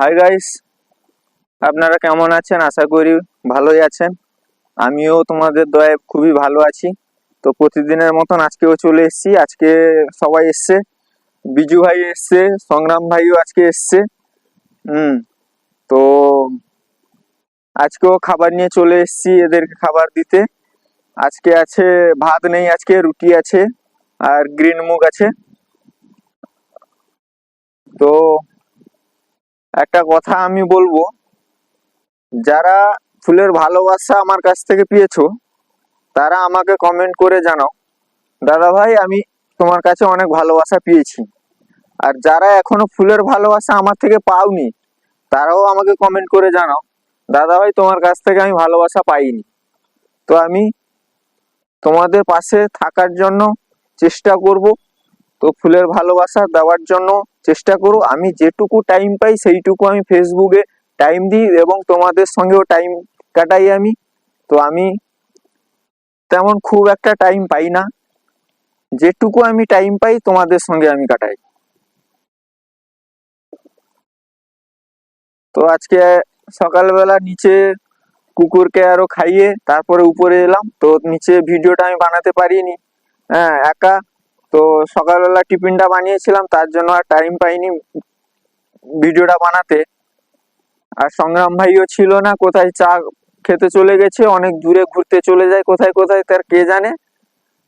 Hi guys আপনারা কেমন আছেন? আশা করি ভালোই আছেন। আমিও তোমাদের দয়ায় খুবই ভালো আছি। তো প্রতিদিনের মতন আজকেও চলে এসেছি। আজকে সবাই এসছে। বিজু ভাই এসছে, সংগ্রাম ভাইও আজকে এসছে। হুম, তো আজকেও খাবার নিয়ে চলে এসেছি এদেরকে খাবার দিতে। আজকে আছে ভাত নেই, আজকে রুটি আছে আর গ্রিন মুগ আছে। তো একটা কথা আমি বলব, যারা ফুলের ভালোবাসা আমার কাছ থেকে পেয়েছ, তারা আমাকে কমেন্ট করে জানাও, দাদা ভাই, আমি তোমার কাছে অনেক ভালোবাসা পেয়েছি। আর যারা এখনও ফুলের ভালোবাসা আমার থেকে পাওনি, তারাও আমাকে কমেন্ট করে জানাও, দাদা ভাই, তোমার কাছ থেকে আমি ভালোবাসা পাইনি। তো আমি তোমাদের পাশে থাকার জন্য চেষ্টা করব। তো ফুলের ভালোবাসা দেওয়ার জন্য চেষ্টা করো। আমি যেটুকু টাইম পাই সেইটুকু আমি ফেসবুকে টাইম দিই এবং তোমাদের সঙ্গেও টাইম কাটাই আমি। তো আমি তেমন খুব একটা টাইম পাই না। যেটুকু আমি টাইম পাই তোমাদের সঙ্গে আমি কাটাই। তো আজকে সকালবেলা নিচে কুকুরকে আরও খাইয়ে তারপরে উপরে এলাম। তো নিচে ভিডিওটা আমি বানাতে পারিনি। হ্যাঁ একা সকালবেলা টিফিনটা বানিয়েছিলাম তার জন্য আর টাইম পাইনি ভিডিওটা বানাতে। আর সংগ্রাম ভাইও ছিল না কোথায় চা খেতে চলে গেছে অনেক দূরে ঘুরতে চলে যায় কোথায় কোথায় তার কে জানে।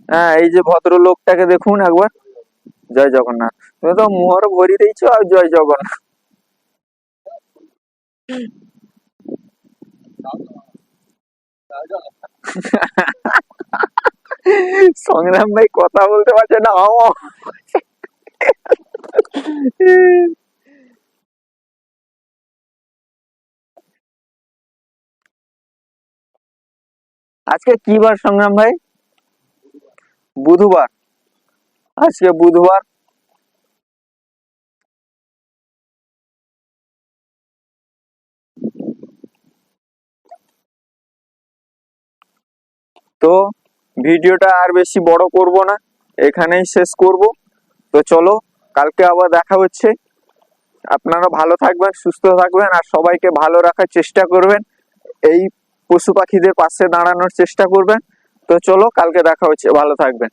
হ্যাঁ এই যে ভদ্রলোকটাকে দেখুন একবার। জয় জগন্নাথ। তুমি তো মোহর ভরি দিয়েছ আর জয় জগন্নাথ। সংগ্রাম ভাই কথা বলতে পারছে না আজকে কি বার সংগ্রাম ভাই? বুধবার। আজকে বুধবার। তো ভিডিওটা আর বেশি বড় করব না, এখানেই শেষ করব। তো চলো, কালকে আবার দেখা হচ্ছে। আপনারা ভালো থাকবেন, সুস্থ থাকবেন, আর সবাইকে ভালো রাখার চেষ্টা করবেন। এই পশু পাখিদের পাশে দাঁড়ানোর চেষ্টা করবেন। তো চলো, কালকে দেখা হচ্ছে, ভালো থাকবেন।